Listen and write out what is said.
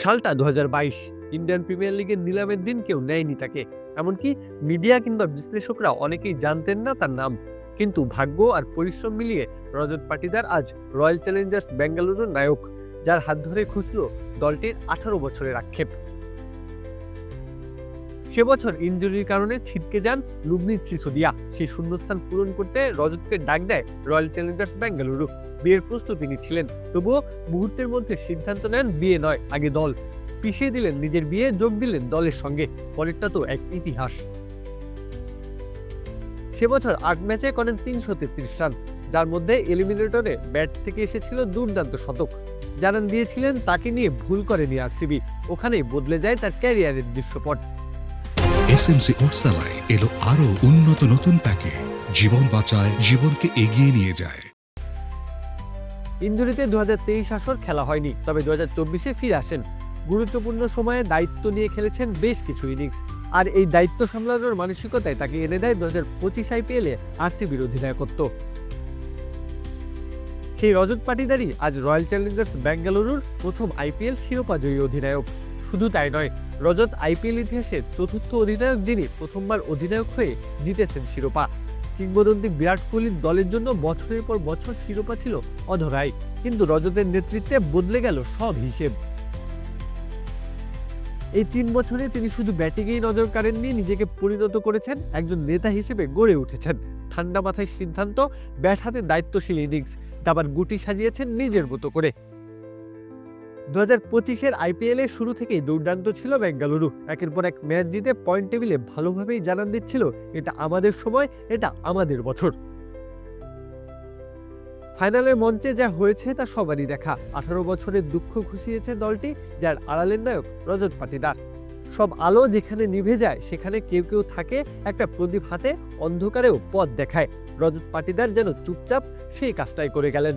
সালটা দুহাজার বাইশ। ইন্ডিয়ান প্রিমিয়ার লিগের নিলামের দিন কেউ নেয়নি তাকে। এমনকি মিডিয়া কিংবা বিশ্লেষকরা অনেকেই জানতেন না তার নাম। কিন্তু ভাগ্য আর পরিশ্রম মিলিয়ে রজত পাটিদার আজ রয়্যাল চ্যালেঞ্জার্স বেঙ্গালুরুর নায়ক, যার হাত ধরে খুঁজল দলটির আঠারো বছরের আক্ষেপ। সে বছর ইঞ্জুরির কারণে ছিটকে যান লুবনিত সিসোদিয়া। সেই শূন্যস্থান পূরণ করতে রজতকে ডাক দেয় রয়্যাল চ্যালেঞ্জার্স বেঙ্গালুরু। বিয়ের প্রস্তুতি নিচ্ছিলেন, তবুও মুহূর্তের মধ্যে সিদ্ধান্ত নেন বিয়ে নয়, আগে দল। পিছিয়ে দিলেন নিজের বিয়ে, যোগ দিলেন দলের সঙ্গে, পরেরটা তো এক ইতিহাস। সে বছর আট ম্যাচে করেন তিনশো তেত্রিশ রান, যার মধ্যে এলিমিনেটরে ব্যাট থেকে এসেছিল দুর্দান্ত শতক। জানান দিয়েছিলেন, তাকে নিয়ে ভুল করেনি আরসিবি, ওখানেই বদলে যায় তার ক্যারিয়ারের দৃশ্যপট। এসএমসি ওটসালাই এলো আরও উন্নত নতুন প্যাকে। জীবন বাঁচায়, জীবনকে এগিয়ে নিয়ে যায়। ইঞ্জুরিতে দু আসর খেলা হয়নি, তবে দু হাজার ফিরে আসেন। গুরুত্বপূর্ণ সময়ে দায়িত্ব নিয়ে খেলেছেন বেশ কিছু ইনিংস। আর এই দায়িত্ব সামলানোর মানসিকতায় তাকে এনে দেয় দু হাজার পঁচিশ আইপিএলে বিরোধী নায়কত্ব সেই রজত পাটিদারই আজ রয়্যাল চ্যালেঞ্জার্স বেঙ্গালুরুর প্রথম আইপিএল শিরোপা জয়ী অধিনায়ক। শুধু তাই নয় রজত আইপিএল ইতিহাসের চতুর্থ অধিনায়ক যিনি প্রথমবার অধিনায়ক হয়ে জিতেছেন শিরোপা। কিংবদন্তি বিরাট কোহলির দলের জন্য বছরের পর বছর শিরোপা ছিল অধরাই, কিন্তু রজতের নেতৃত্বে বদলে গেল সব হিসেব। এই তিন বছরে তিনি শুধু ব্যাটিংয়েই নজর কাড়েননি, নিজেকে পরিণত করেছেন একজন নেতা হিসেবে গড়ে উঠেছেন। ঠান্ডা মাথায় সিদ্ধান্ত, ব্যাট হাতে দায়িত্বশীল ইনিংস, দাবার গুটি সাজিয়েছেন নিজের মতো করে। দু হাজার পঁচিশের আইপিএলে শুরু থেকেই দুর্দান্ত ছিল বেঙ্গালুরু। একের পর এক ম্যাচ জিতে পয়েন্ট টেবিলে ভালোভাবেই জানান দিচ্ছিল, এটা আমাদের সময়, এটা আমাদের বছর। ফাইনালের মঞ্চে যা হয়েছে তা সবারই দেখা। আঠারো বছরের দুঃখ ঘুষিয়েছে দলটি, যার আড়ালের নায়ক রজত পাটিদার। সব আলো যেখানে নিভে যায়, সেখানে কেউ কেউ থাকে, একটা প্রদীপ হাতে অন্ধকারেও পথ দেখায়। রজত পাটিদার যেন চুপচাপ সেই কাজটাই করে গেলেন।